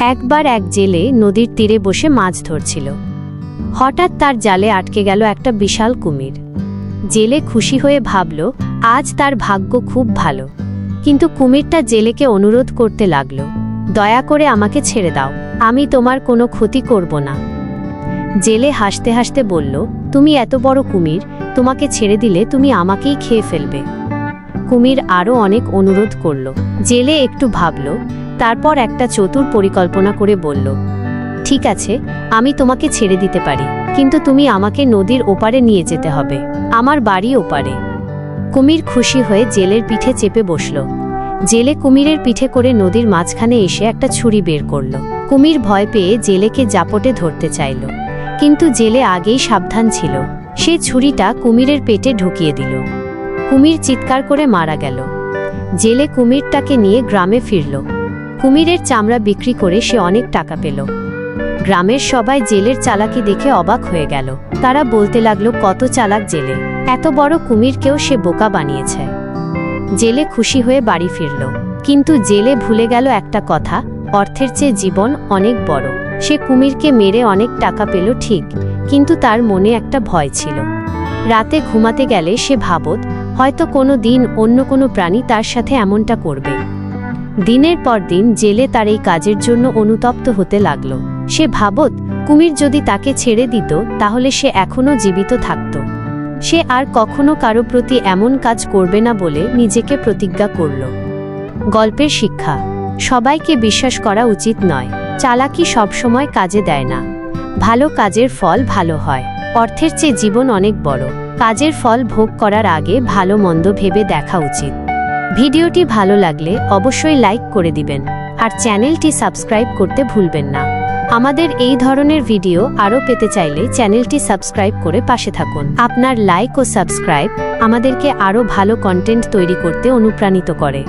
একবার এক জেলে নদীর তীরে বসে মাছ ধরছিল। হঠাৎ তার জালে আটকে গেল একটা বিশাল কুমির। জেলে খুশি হয়ে ভাবল, আজ তার ভাগ্য খুব ভালো। কিন্তু কুমিরটা জেলেকে অনুরোধ করতে লাগল, দয়া করে আমাকে ছেড়ে দাও, আমি তোমার কোনো ক্ষতি করব না। জেলে হাসতে হাসতে বলল, তুমি এত বড় কুমির, তোমাকে ছেড়ে দিলে তুমি আমাকেই খেয়ে ফেলবে। কুমির আরও অনেক অনুরোধ করল। জেলে একটু ভাবল, তারপর একটা চতুর পরিকল্পনা করে বলল, ঠিক আছে, আমি তোমাকে ছেড়ে দিতে পারি, কিন্তু তুমি আমাকে নদীর ওপারে নিয়ে যেতে হবে, আমার বাড়ি ওপারে। কুমির খুশি হয়ে জেলের পিঠে চেপে বসল। জেলে কুমিরের পিঠে করে নদীর মাঝখানে এসে একটা ছুরি বের করল। কুমির ভয় পেয়ে জেলেকে জাপটে ধরতে চাইল, কিন্তু জেলে আগেই সাবধান ছিল। সে ছুরিটা কুমিরের পেটে ঢুকিয়ে দিল। কুমির চিৎকার করে মারা গেল। জেলে কুমিরটাকে নিয়ে গ্রামে ফিরল। কুমিরের চামড়া বিক্রি করে সে অনেক টাকা পেল। গ্রামের সবাই জেলের চালাকি দেখে অবাক হয়ে গেল। তারা বলতে লাগল, কত চালাক জেলে। এত বড় কুমিরকেও সে বোকা বানিয়েছে। জেলে খুশি হয়ে বাড়ি ফিরল। কিন্তু জেলে ভুলে গেল একটা কথা, অর্থের চেয়ে জীবন অনেক বড়। সে কুমিরকে মেরে অনেক টাকা পেল, ঠিক, কিন্তু তার মনে একটা ভয় ছিল। রাতে ঘুমাতে গেলে সে ভাবত হয়তো কোনো দিন অন্য কোনো প্রাণী তার সাথে এমনটা করবে। দিনের পর দিন জেলে তার এই কাজের জন্য অনুতপ্ত হতে লাগল। সে ভাবত, কুমির যদি তাকে ছেড়ে দিত, তাহলে সে এখনও জীবিত থাকত। সে আর কখনো কারও প্রতি এমন কাজ করবে না বলে নিজেকে প্রতিজ্ঞা করল। গল্পের শিক্ষা, সবাইকে বিশ্বাস করা উচিত নয়। চালাকি সবসময় কাজে দেয় না। ভালো কাজের ফল ভালো হয়। অর্থের চেয়ে জীবন অনেক বড়। কাজের ফল ভোগ করার আগে ভালো মন্দ ভেবে দেখা উচিত। ভিডিওটি ভালো লাগলে অবশ্যই লাইক করে দিবেন। আর চ্যানেলটি সাবস্ক্রাইব করতে ভুলবেন না। আমাদের এই ধরনের ভিডিও আরও পেতে চাইলে চ্যানেলটি সাবস্ক্রাইব করে পাশে থাকুন। আপনার লাইক ও সাবস্ক্রাইব আমাদেরকে আরও ভালো কন্টেন্ট তৈরি করতে অনুপ্রাণিত করে।